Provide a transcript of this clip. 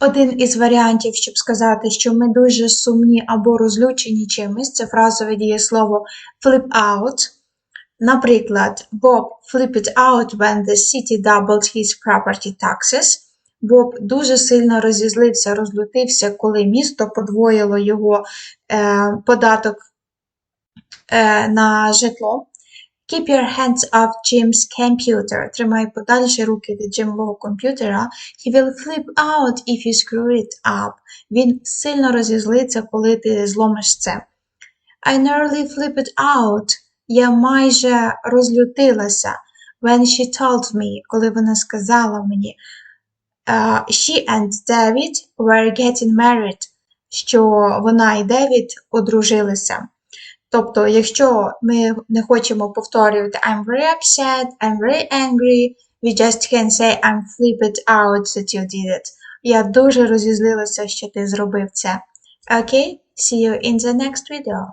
Один із варіантів, щоб сказати, що ми дуже сумні або розлючені чимось, це фразове дієслово flip out. Наприклад, Bob flipped out when the city doubled his property taxes. Боб дуже сильно розізлився, розлютився, коли місто подвоїло його е, податок е, на житло. Keep your hands off Jim's computer. Тримай подальше руки від Джимового комп'ютера. He will flip out if you screw it up. Він сильно розізлиться, коли ти зломиш це. I nearly flipped out. Я майже розлютилася. When she told me, коли вона сказала мені, uh, she and David were getting married, що вона і Девід одружилися. Тобто, якщо ми не хочемо повторювати I'm very upset, I'm very angry, we just can say I'm flipped out that you did it. Я дуже розізлилася, що ти зробив це. Окей? See you in the next video.